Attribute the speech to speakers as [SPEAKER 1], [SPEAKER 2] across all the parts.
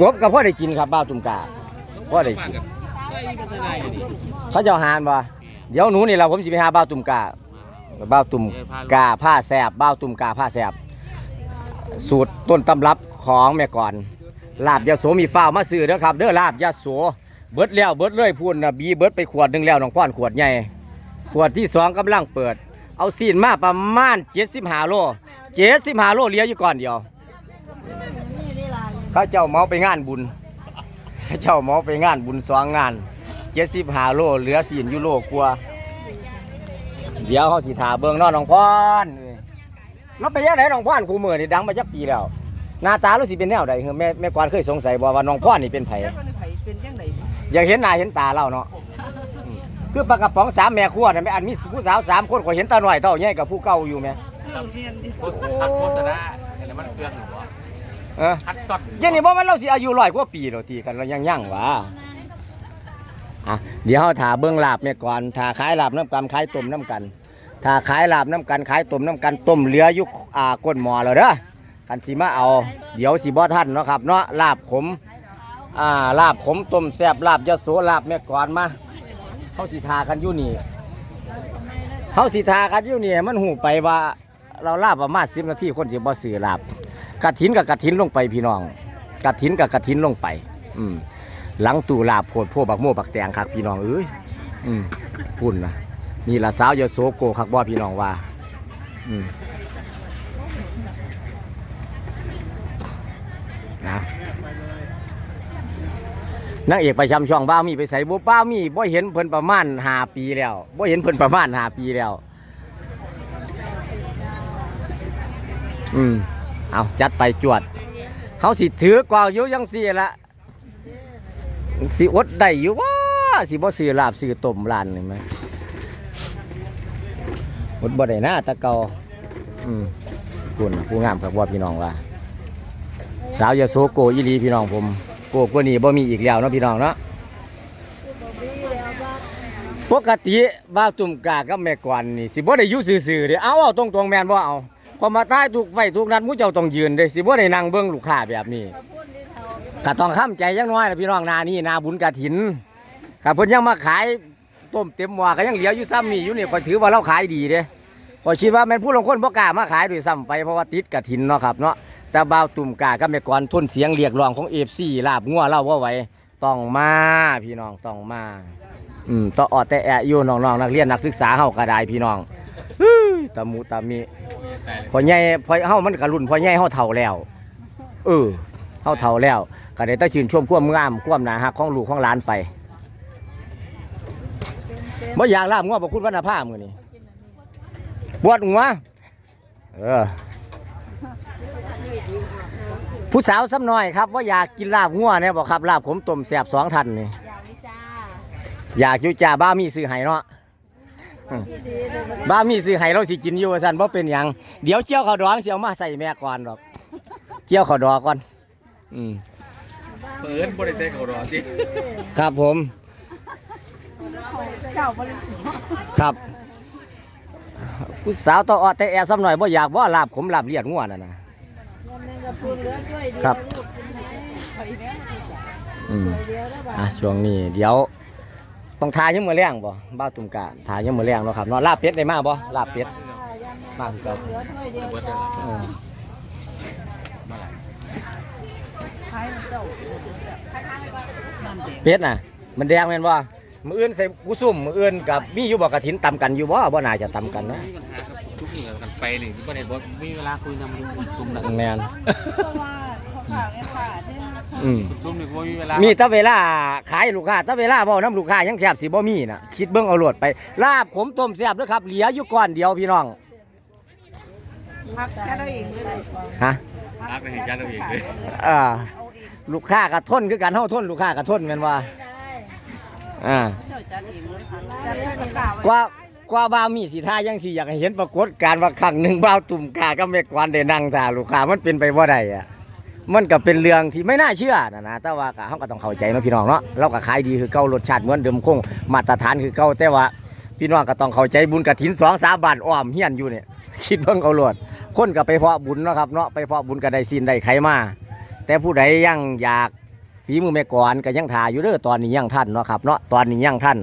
[SPEAKER 1] กบกับพ่อได้กินครับบ้าวตุ่มกาพ่อได้กินเขาเจ้าหานบ่เดี๋ยวหนูนี่เราผมสิไปหาบ้าวตุ่มกาบ้าวตุ่มกาผ้าแสบบ้าวตุ่มกาผ้าแสบสูตรต้นตำรับของแม่ก่อนลาบยาโสมีฟ้าวมาซื้อเด้อครับเด้อลาบยาโสเบิดแล้วเบิดเลยพูนนะบีเบิดไปขวดหนึ่งแล้วน้องพ่อนขวดใหญ่ขวดที่สองกำลังเปิด เอาซีนมาประมาณ75โล75โลเหลืออยู่ก่อนเดียว เขาเจ้าเมาไปงานบุญเขาเจ้าเมาไปงานบุญสองงานเจ็ดสิบห้าโลเหลือสี่ยูโรกว่าเดี๋ยวเขาสิถาเบิ่งนอน้องพรเอ้ยเราไปยังไงน้องพรครูมือนี่ดังมาจักปีแล้วหน้าตาเราสิเป็นแนวใดเฮ้ยแม่แม่กวนเคยสงสัยบ่ว่าน้องพรนี่เป็นไผ
[SPEAKER 2] แล้วมันไผเป็นจังได
[SPEAKER 1] อยากเห็นหน้าเห็นตาเราเนาะคือปลากระป๋องสามแม่ครัวน่ะแม่อันมีผู้สาวสามคนก็เห็นตาหน่อยเท่าใหญ่กับผู้เก่าอยู่แม่
[SPEAKER 2] เออเรียนดิ
[SPEAKER 3] โฆษณาโฆษณาอะไรมันเปลือหรอว
[SPEAKER 1] เออ
[SPEAKER 3] คัดต้น
[SPEAKER 1] เดี๋ยวนี้บ่แม่นเราสิอายุร้อยกว่าปีแล้วตีกันเรายังยั่งหวะอะเดี๋ยวเราถาเบื้องลาบเนี่ยก่อนถาขายลาบน้ำกันขายต้มน้ำกันถ้าขายลาบน้ำกันขายต้มน้ำกันต้มเหลืออยู่อ่าก้นหม้อแล้วเด้อกันสิมาเอา เดี๋ยวสิบ่ทันเนาะครับเนาะลาบขมอ่าลาบขมต้มแซ่บลาบยะโสลาบแม่ก่อนมาเฮาสิทากันอยู่นี่เฮาสิทากันอยู่นี่มันหูไปว่าเราลาบประมาณ10นาทีคนสิบ่ซื้อลาบ กระถินกับกระถินลงไปพี่น้องกระถินกับกระถินลงไป อืมหลังตูลาโพดโพบักโม่บักแตงคักพี่น้องเอ้ยอืมพุ่นนะนี่ละสาวยโสโกคักบ่พี่น้องว่า อืมนะนางเอกประจำช่องบ้ามีไปใส่บุบ้ามีบ่เห็นเพิ่นประมาณหาปีแล้วบ่เห็นเพิ่นประมาณหาปีแล้ว อืม เอาจัดไปจวดเขาสิถือกว่าอยู่ยังสี่ละสิอดได้อยู่ว่าสิบ่ซื้อลาบซื้อต้มร้านนี่ไหมอดบ่ได้นะตะเกาอืมคุณผู้งามครับว่าพี่น้องว่า สาวยาโสโกอีหลีพี่น้องผมโกกว่านี้บ่มีอีกแล้วเนาะพี่น้องเนาะปกติบ้าตุ่มกากับแม่กวนนี่สิบ่ได้อยู่ซื่อๆเด้เอาเอาตรงๆแม่นบ่เอา พอมาท้ายถูกไฟถูกนัดมู้เจ้าต้องยืนเด้สิบ่ได้นั่งเบิ่งลูกค้าแบบนี้ก็ต้องค้ำใจจังน้อยนะพี่น้องนานี่นาบุญกฐินครับเพิ่นยังมาขายต้มเต็มหม้อก็ยังเหลืออยู่ซ้ำนี่อยู่นี่ก็ถือว่าเราขายดีเด้ก็คิดว่าแม่นผู้ลงคนบ่กล้ามาขายด้วยซ้ำไปเพราะว่าติดกฐินเนาะครับเนาะแต่บ่าวตุ่มกากับแม่กวนทนเสียงเรียกร้องของ FC ลาบงัวเราบ่ไหวต้องมาพี่น้องต้องมาอืมต่ออดแต่แอะอยู่น้องๆนักเรียนนักศึกษาเฮาก็ได้พี่น้อง ตะมูตะมีพอใหญ่พอเฮามันก็รุ่นพอใหญ่เฮาเฒ่าแล้ว เออเฮาเฒ่าแล้วก็ได้แต่ชื่นชมความงามความน่ารักของลูกของหลานไปบ่อยากลาบงัวบ่คุณวรรณภามื้อนี้บวชงัวเออผู้สาวซ้ำน้อยครับว่าอยากกินลาบงัวเนี่ยบอกครับลาบผมต้มแซ่บสองทันนี่อยากอยู่จ่าบ้ามีซื้อให้เนาะ บ้ามีซื้อให้เราสิกินอยู่ว่าซั่นบ่เป็นหยังเดี๋ยวเจียวข้าวดองสิเอามาใส่แม่ก่อนดอกเจียวข้าวดองก่อน อืม
[SPEAKER 3] เปิดบริษัทเขารอสิ
[SPEAKER 1] ครับผม
[SPEAKER 2] เจ้าบ่ได้
[SPEAKER 1] ครับผู้สาวต่ออดแต่แอซ้ำหน่อยบ่อยากบ่ลาบขมลาบเลียดงัวนั่นน่ะครับอืมอะช่วงนี้เดี๋ยว ต้องทายังมือแรงบ่บ้าวตุ่มกะทายังมือแรงเนาะครับเนาะลาบเป็ดได้มาบ่ลาบเป็ดมาคือเก่า
[SPEAKER 3] เปิดเลย
[SPEAKER 1] เออ
[SPEAKER 2] ขายเจ้า
[SPEAKER 1] เป็ดน่ะ มันแดงแม่นบ่มืออื่นใส่กูซุ่มมืออื่นกับมีอยู่บ่กระถินตำกันอยู่บ่บ่น่าจะตำกันนะ
[SPEAKER 3] มีปัญหากับทุกอย่างกันไปเลยที่ประเด็นบอมีเวลาคุยนำซุ่มหนัก
[SPEAKER 1] แม่น
[SPEAKER 2] เพราะว่าเขาฝากเงินฝากที่
[SPEAKER 1] อืม
[SPEAKER 3] ซุ่มนี่ก็มีเวลา
[SPEAKER 1] มีแต่เวลาขายลูกค้าแต่เวลาเว้าน้ำลูกค้ายังแทบสิบ่มีน่ะคิดเบิ่งเอาโลดไปลาบขมต้มแซ่บเด้อครับ เหลืออยู่ก้อนเดียวพี่น้อง
[SPEAKER 2] พักแค่เราเองเลย
[SPEAKER 1] ฮะ
[SPEAKER 3] รักในเหตุการณ์เราเองเลย
[SPEAKER 1] อ่าลูกค้าก็ทนคือกันเฮาทนลูกค้าก็ทนแม่นว่าอ่า
[SPEAKER 2] จัดเองเลยจัดเองกล่าว
[SPEAKER 1] กว่ากว่าบ่าวมีสิท่ายังสิอยากให้เห็นปรากฏการณ์ว่าครั้งหนึ่งบ่าวตุ่มกากับแม่กวานได้นั่งท่าลูกค้ามันเป็นไปบ่ได้อะ มันก็เป็นเรื่องที่ไม่น่าเชื่อนะนะแต่ว่าก็เฮาก็ต้องเข้าใจเนาะพี่น้องเนาะเราก็ขายดีคือเก่ารสชาติเหมือนเดิมคงมาตรฐานคือเก่าแต่ว่าพี่น้องก็ต้องเข้าใจบุญกฐิน2 3บาทอ้อมเฮียนอยู่เนี่ยคิดเบิ่งเอาโลดคนก็ไปเพาะบุญเนาะครับเนาะไปเพาะบุญก็ได้ศีลได้ไขมาแต่ผู้ใดยังอยากฝีมือแม่ก่อนก็ยังถ่ายอยู่เด้อตอนนี้ยังท่านเนาะครับเนาะตอนนี้ยังท่าน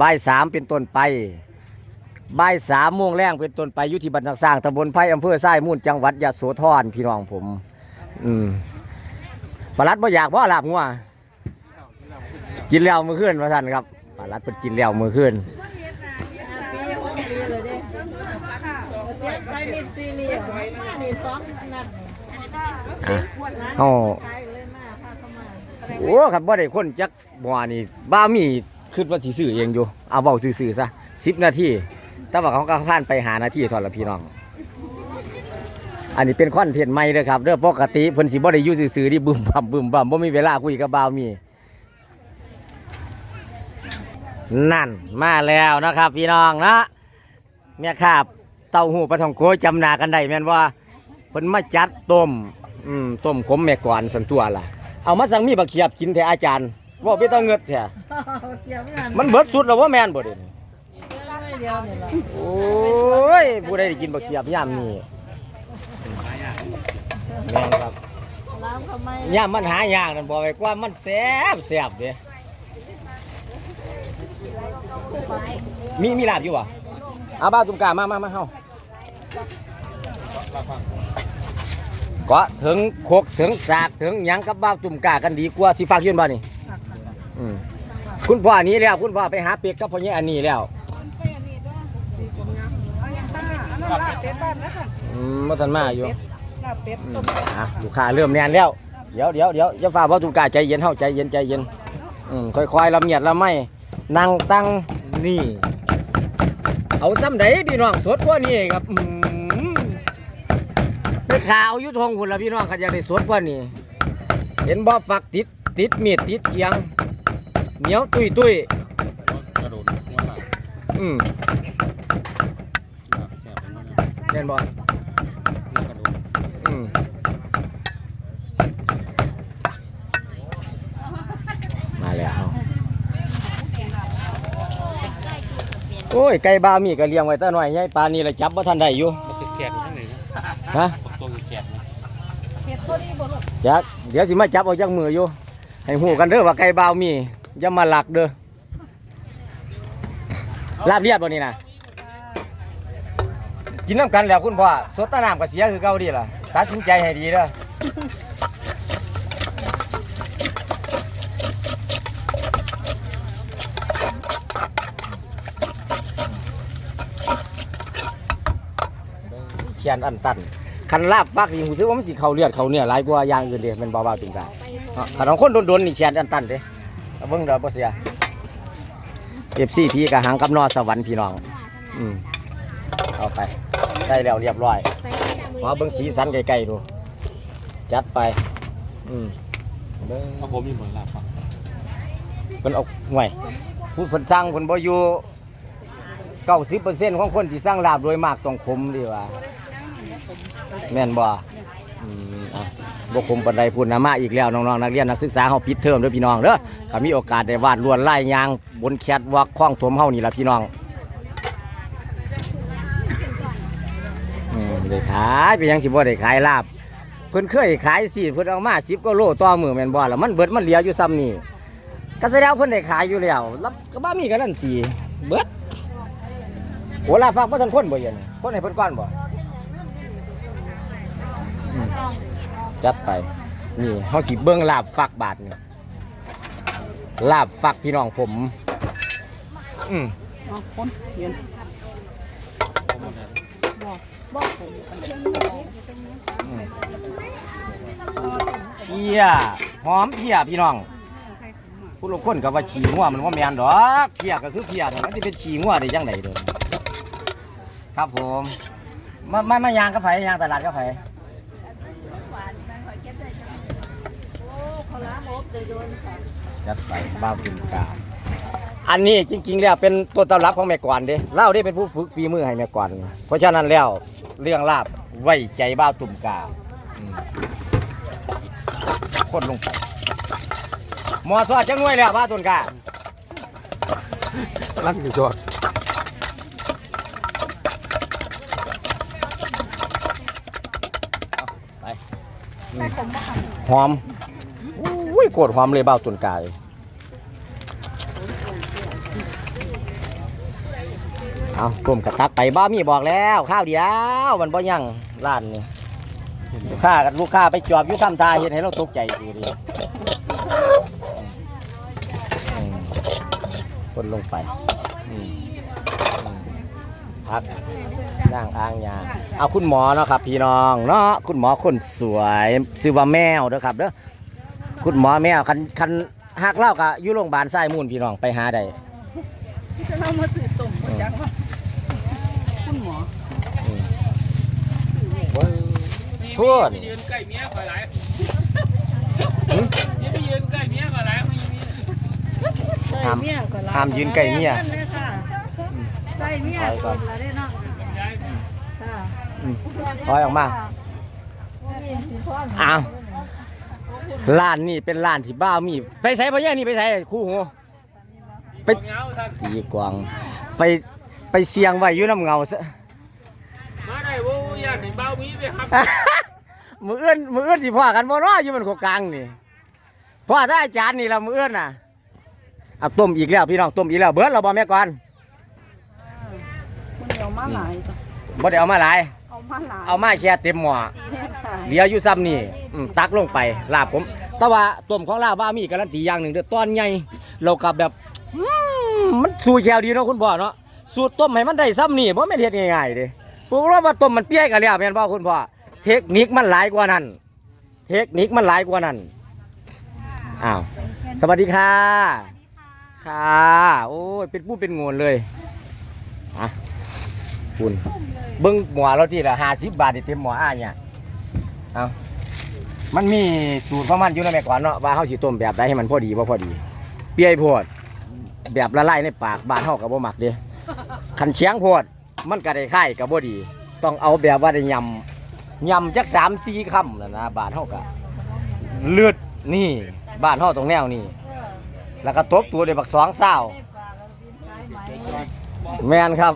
[SPEAKER 1] บ่ายสามเป็นต้นไปบ่ายสามโมงแรงเป็นต้นไปอยุติบันทักสร้างตำบลไผ่อำเภอไส้มูลจังหวัดยะโสธรพี่น้องผม อืมปลาลัดบ่อยากบ่ลาบงัวกินแล้วมือขึ้นมาสั่นครับปลาลัดเพิ่นกินแล้วมือขึ้น
[SPEAKER 2] ปีหกปีเลยเด้เมีซีรีส์มานี่สองนัด
[SPEAKER 1] อะเฮา
[SPEAKER 2] ขายเลยมาพาเข้ามา
[SPEAKER 1] โอ้ครับบ่ได้คนจักบ่ว่านี่บ้ามีคิดว่าสิซื้อเองอยู่เอาเว้าซื่อๆซะ10 นาทีแต่ว่าเขาก็ผ่านไปหานาทีเท่านั้นละพี่น้อง อันนี้เป็นคอนเทนต์ใหม่เด้อครับเด้อปกติเพิ่นสิบ่ได้อยู่ซื่อๆที่บึมบั่มบึมบั่มบ่มีเวลาคุยกับบ่าวมี นั่นมาแล้วนะครับ พี่น้องนะแม่ค้าเต้าหู้ปลาทองโกจำหนากันได้แม่นว่าเพิ่นมาจัดต้มอืมต้มขมแม่ก่อนสันตัวล่ะ เอามาสั่งมีบักเขียบกินแท้อาจารย์ว่าไปต้องเงิดแท้
[SPEAKER 2] เกี่ยวไม่ทัน
[SPEAKER 1] เบิดสุดแล้วว่าแม่นบ่เด้นี่
[SPEAKER 2] เวนี่แหละ
[SPEAKER 1] โอ้ยผู้ใดได้กินบักเขียบยามนี้ แม่นครับ
[SPEAKER 2] ล้างเขาไม่
[SPEAKER 1] ยามมันหายากนั่นบอกไว้กว่ามันแซ่บแซ่บเด้มีมีลาบอยู่บ่เอาบ้าวตุ่มกามามามาเฮาก็ถึงโคกถึงสากถึงหยังกับบ้าวตุ่มกากันดีกว่าสิฝากยืนบ่นี่อืมคุณพ่อหนี้แล้ว คุณพ่อไปหาเป็ดกับพ่อใหญ่ยอันนี้แล้ว
[SPEAKER 2] ลาเป็ดบ้านนะคะ
[SPEAKER 1] อืมบ่ทันมาอยู่
[SPEAKER 2] ลาบเป็ด
[SPEAKER 1] อื
[SPEAKER 2] ต้
[SPEAKER 1] ม
[SPEAKER 2] ม
[SPEAKER 1] อะลูกค้าเริ่มแน่นแล้ว เดี๋ยวเดี๋ยวเดี๋ยวจะฝ่าบ้าวตุ่มกาใจเย็นเฮาใจเย็นใจเย็นอืมค่อยๆละเมียดละไม่นั่งตั้งนี่ เอาซ้ำใดพี่น้องสดกว่านี้ครับอืมไปขาวอยุทงคุณละพี่น้องเขาอยากได้สดกว่านี้ เห็นบ่ฝักติดติดมีดติดเชียง เหนียวตุยตุย
[SPEAKER 3] กระโดดหัวหลัง
[SPEAKER 1] อืม
[SPEAKER 3] แซ่บมาก
[SPEAKER 1] เห็นบ่
[SPEAKER 3] กระโดด
[SPEAKER 1] อืมมาแล้วเอา โอ้ยไก่บามีก็เลี้ยงไว้แตาหน่อยใหญ่ปานนี้ละจับบ่ทันได้อยู่
[SPEAKER 3] มันคือแขกอยู่ข้างในนะ
[SPEAKER 1] ฮะ
[SPEAKER 3] ปักตัวคือแขกนะ
[SPEAKER 2] เป็ดตัวนี้บ่ลูก
[SPEAKER 1] จักเดี๋ยวสิมาจับเอาจากมืออยู่ ให้หูกันเด้อว่าไก่บาวมีอย่ามาหลักเด้อลาบเรียบบ่นี่นะกินน้ำกันแล้วคุณพ่อสดตะน้ำก็เสียคือเก่าดีล่ะตัดสินใจให้ดีเด้อ ขียนอันตันคันลาบฟักนี่ผมคิดว่ามันสิเขาเลือดเขาเนื้อหลายกว่าอย่างอื่นเด้มันเบาๆตึงกลางเนาะคันของคนโดนๆนี่แขนอันตันเด้เอาเบิ่งเด้อบ่เสีย FC พี่กะหังกับนอสวรรค์พี่น้องอืมเอาไปได้แล้วเรียบร้อยขอเบิ่งสีสันไกลๆดู จัดไป อืมเบิ่ง
[SPEAKER 3] เพราผมมีเหมือนลาบฟัก
[SPEAKER 1] เพิ่นเอาห่วยผู้เพิ่นสร้างเพิ่นบ่อยู่90%ของคนที่สร้างลาบโดยมากต้องคมดีว่า แม่นบ่อืมอะบ่คมปานใดพูดนะมาอีกแล้วน้องๆนักเรียนนักศึกษาเฮาปิดเทอมเด้อพี่น้องเด้อก็มีโอกาสได้วาดลวดลายยางบนแคทวอล์กคล้องถมเฮานี่ล่ะพี่น้องอืมได้ขายไปยังสิบ่ได้ขายลาบเพิ่นเคยขายสิเพิ่นเอามา10กว่าโลต่อมื้อแม่นบ่ล่ะมันเบิดมันเหลืออยู่ซ้ำนี่ก็แสดงว่าเพิ่นได้ขายอยู่แล้วแล้วก็บ่มีการันตีเบิดโหลาฟักบ่ทันคนบ่เย็นคนให้เพิ่นก่อนบ่ จัดไป นี่เขาสิเบิ้งลาบฟักบาทนี่ลาบฟักพี่น้องผม อืม
[SPEAKER 2] อ๋อคนเย็น
[SPEAKER 3] ผมหมดแล้ว
[SPEAKER 2] บ่ผม
[SPEAKER 1] เพียหอมเพียพี่น้องผู้ลงคนกับว่าฉีงัวมันว่าแมนดอกเพียก็คือเพียแต่มันจะเป็นฉี่งัวได้ยังไงเด้อครับผมมามามายางกับไผยางตลาดกับไผ จัดไปบ้าบินกาอันนี้จริง ๆ แล้วเป็นตัวตำรับของแม่กวนเด้เล่าได้เป็นผู้ฝึกฝีมือให้แม่กวนเพราะฉะนั้นแล้วเรื่องลาบไว้ใจบ้าตุ่มกาคนลงไปหมอสอดจังหน่วยแล้วบ้าตุ่มกา
[SPEAKER 3] ลั่นคือจอด
[SPEAKER 1] หอมอุ้ยโคตรหอมเลยเบ้าตุนกายเอากลุ่มกระซักไปบ้ามีบอกแล้ว ข้าวเดียวมันบ่ยังร้านนี่ลูกค้ากับลูกค้าไปจอบยู่ซ้ำตาเห็นให้เราตกใจสิดิอืมคนลงไปอืม พักนั่งอ้างยาเอาคุณหมอเนาะครับ พี่น้องเนาะคุณหมอคนสวยชื่อว่าแมวเด้อครับเด้อคุณหมอแมวคันคันหักเล่ากะอยู่โรงพยาบาลไส้มูลพี่น้องไปหาได้
[SPEAKER 2] จะเรามาสื่อตุ่มมาจังว่าคุณหมอ
[SPEAKER 1] พูด
[SPEAKER 3] ยืนใกล้เมียก่อนหลายนี่ไปยืนใกล้เมียก่อนหลายไม่มี
[SPEAKER 2] ใส่เมียก็ล
[SPEAKER 1] ห้ามยืนใกล้เมีย
[SPEAKER 2] ใส่เมียก่อนละได้เนาะค่ะ
[SPEAKER 1] ถอยออกมาอ้าวร้านนี่เป็นร้านที่บ้ามี ไปใส่พ่อแย่นี่ไปใส่คู่หูไป
[SPEAKER 3] เงาท่าน
[SPEAKER 1] ตีกวางไปไปเสียงไว้อยู่น้ำเงาซะ
[SPEAKER 3] มาได้โว้ยากเห็นเบามีไปครับ
[SPEAKER 1] มือเอื้อนมือเอื้อนสิพ่อกันบ่เนาะอยู่มันโคกลางนี่พ่อถ้าอาจารย์นี่ละมือเอื้อนน่ะเอาต้มอีกแล้วพี่น้องต้มอีกแล้วเบิดเราบ่แม่ก่อน
[SPEAKER 2] คุณเอามาหลาย
[SPEAKER 1] บ่ได้เอามาหลาย
[SPEAKER 2] เอามาหลาย
[SPEAKER 1] เอามาแค่เต็มหม้อ
[SPEAKER 2] เนี่ยค่ะ
[SPEAKER 1] เหลืออยู่ซ้ำนี่อืมตักลงไปลาบผม แต่ว่าต้มของลาบบ้ามีการันตีอย่างหนึ่งเด้อตอนใหญ่เรากับแบบอืมมันสู้แชวดีเนาะคุณพ่อเนาะสูตรต้มให้มันได้ซ้ำนี่บ่แม่นเฮ็ดง่ายๆเด้พวกเราว่าต้มมันเปี้ยกันแล้วแม่นบ่คุณพ่อเทคนิคมันหลายกว่านั้น เทคนิคมันหลายกว่านั้นอ้าวสวัสดีค่ะ ค่ะ โอ้ย เป็นผู้เป็นโงนเลยอะ คุณเบิ้งหมอเราที่ละ50บบาทนี่เต็มหมออ้าเนี่ยเอามันมีสูตรของมันอยู่ในแม่ก่อนเนาะว่าเฮาสิต้มแบบใดให้มันพอดีบ่พอดี เปียโพดแบบละลายในปากบานเฮาก็บ่มักเด้คันเชียงโพดมันก็ได้ค่ายก็บ่ดี ต้องเอาแบบว่าได้ยำยำจัก3 4คำนั่นนะบานเฮาก็เลือดนี่บ้านเฮาตรงแนวนี่แล้วก็ตบตัวด้วยบักสองซาวแมนครับ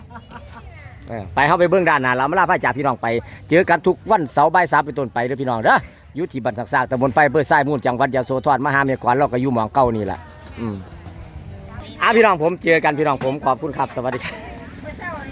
[SPEAKER 1] เออไปเข้าไปเบื้องด้านหน้าเรามาลาพระจากพี่น้องไป เจอกันทุกวันเสาร์บ่ายสามเป็นต้นไปเด้อพี่น้องเด้ออยู่ที่บันสักซากตำบลไปเบอร์ทรายมูลจังหวัดยะโสธรมหาเมียก่อนเราก็อยู่หมองเก่านี่แหละอืมอะพี่น้องผมเจอกันพี่น้องผมขอบคุณครับสวัสดีครับ